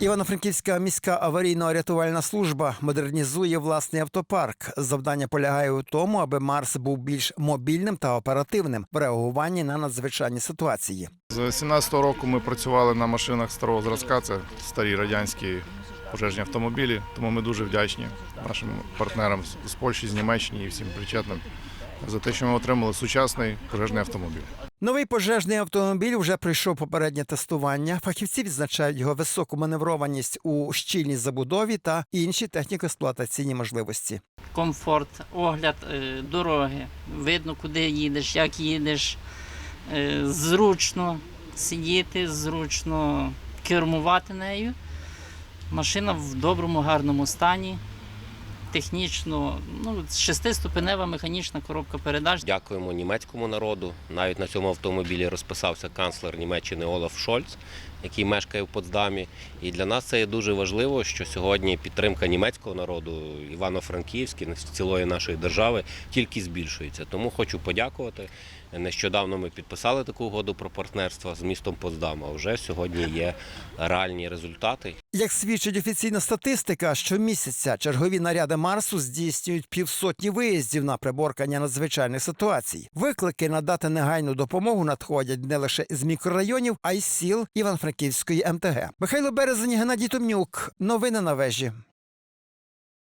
Івано-Франківська міська аварійно-рятувальна служба модернізує власний автопарк. Завдання полягає у тому, аби Марс був більш мобільним та оперативним в реагуванні на надзвичайні ситуації. З 17-го року ми працювали на машинах старого зразка, це старі радянські пожежні автомобілі. Тому ми дуже вдячні нашим партнерам з- Польщі, з Німеччини і всім причетним за те, що ми отримали сучасний пожежний автомобіль. Новий пожежний автомобіль вже пройшов попереднє тестування. Фахівці відзначають його високу маневрованість у щільній забудові та інші техніко-експлуатаційні можливості. комфорт, огляд е, дороги. Видно, куди їдеш, як їдеш. Е, Зручно сидіти, зручно кермувати нею. Машина в доброму, гарному стані. Технічно, ну, шестиступенева механічна коробка передач. Дякуємо німецькому народу. Навіть на цьому автомобілі розписався канцлер Німеччини Олаф Шольц, який мешкає в Потсдамі. І для нас це є дуже важливо, що сьогодні підтримка німецького народу, Івано-Франківський, цілої нашої держави тільки збільшується. Тому хочу подякувати. Нещодавно ми підписали таку угоду про партнерство з містом Потсдам, вже сьогодні є реальні результати. Як свідчить офіційна статистика, щомісяця чергові наряди Марсу здійснюють півсотні виїздів на приборкання надзвичайних ситуацій. Виклики надати негайну допомогу надходять не лише з мікрорайонів, а й з сіл Івано-Франківської МТГ. Михайло Березень, Геннадій Томнюк. Новини на вежі.